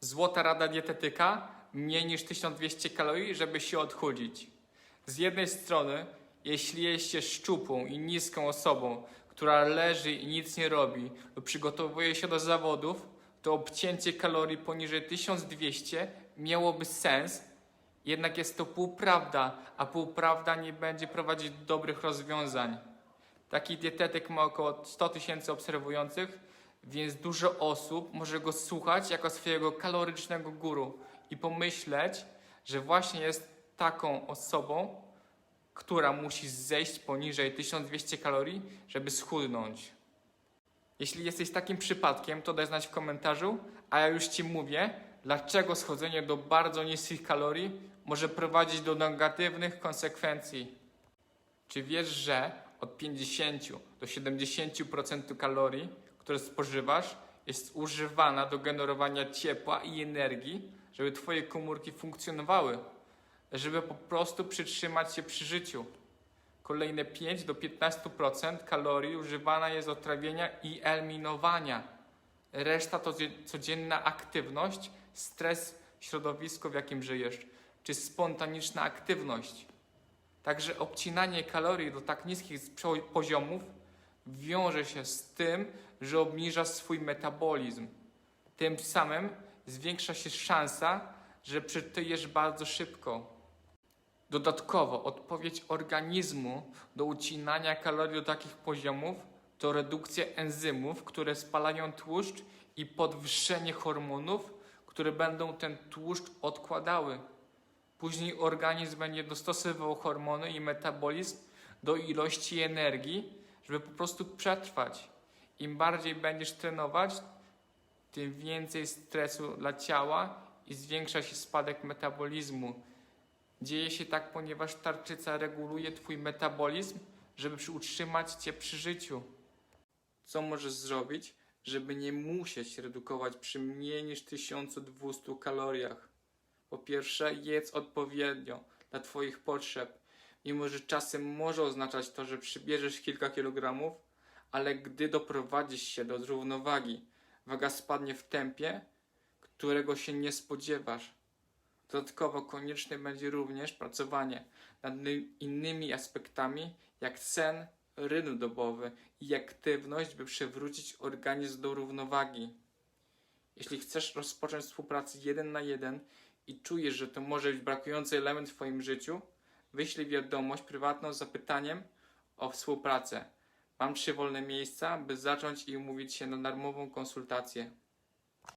Złota rada dietetyka mniej niż 1200 kalorii, żeby się odchudzić. Z jednej strony, jeśli jest się szczupłą i niską osobą, która leży i nic nie robi lub przygotowuje się do zawodów, to obcięcie kalorii poniżej 1200 miałoby sens, jednak jest to półprawda, a półprawda nie będzie prowadzić do dobrych rozwiązań. Taki dietetyk ma około 100 tysięcy obserwujących, więc dużo osób może go słuchać jako swojego kalorycznego guru i pomyśleć, że właśnie jest taką osobą, która musi zejść poniżej 1200 kalorii, żeby schudnąć. Jeśli jesteś takim przypadkiem, to daj znać w komentarzu, a ja już Ci mówię, dlaczego schodzenie do bardzo niskich kalorii może prowadzić do negatywnych konsekwencji. Czy wiesz, że od 50 do 70% kalorii, które spożywasz, jest używana do generowania ciepła i energii, żeby Twoje komórki funkcjonowały, żeby po prostu przytrzymać się przy życiu? Kolejne 5 do 15% kalorii używana jest do trawienia i eliminowania. Reszta to dzie- codzienna aktywność, stres, środowisko, w jakim żyjesz, czy spontaniczna aktywność. Także obcinanie kalorii do tak niskich poziomów wiąże się z tym, że obniża swój metabolizm. Tym samym zwiększa się szansa, że przytyjesz bardzo szybko. Dodatkowo odpowiedź organizmu do ucinania kalorii do takich poziomów to redukcja enzymów, które spalają tłuszcz i podwyższenie hormonów, które będą ten tłuszcz odkładały. Później organizm będzie dostosowywał hormony i metabolizm do ilości energii, żeby po prostu przetrwać. Im bardziej będziesz trenować, tym więcej stresu dla ciała i zwiększa się spadek metabolizmu. Dzieje się tak, ponieważ tarczyca reguluje Twój metabolizm, żeby utrzymać Cię przy życiu. Co możesz zrobić, żeby nie musieć redukować przy mniej niż 1200 kaloriach? Po pierwsze, jedz odpowiednio dla Twoich potrzeb. Mimo, że czasem może oznaczać to, że przybierzesz kilka kilogramów, ale gdy doprowadzisz się do zrównowagi, waga spadnie w tempie, którego się nie spodziewasz. Dodatkowo konieczne będzie również pracowanie nad ny- innymi aspektami, jak sen, rytm dobowy i aktywność, by przywrócić organizm do równowagi. Jeśli chcesz rozpocząć współpracę jeden na jeden i czujesz, że to może być brakujący element w Twoim życiu, wyślij wiadomość prywatną z zapytaniem o współpracę. Mam trzy wolne miejsca, by zacząć i umówić się na darmową konsultację.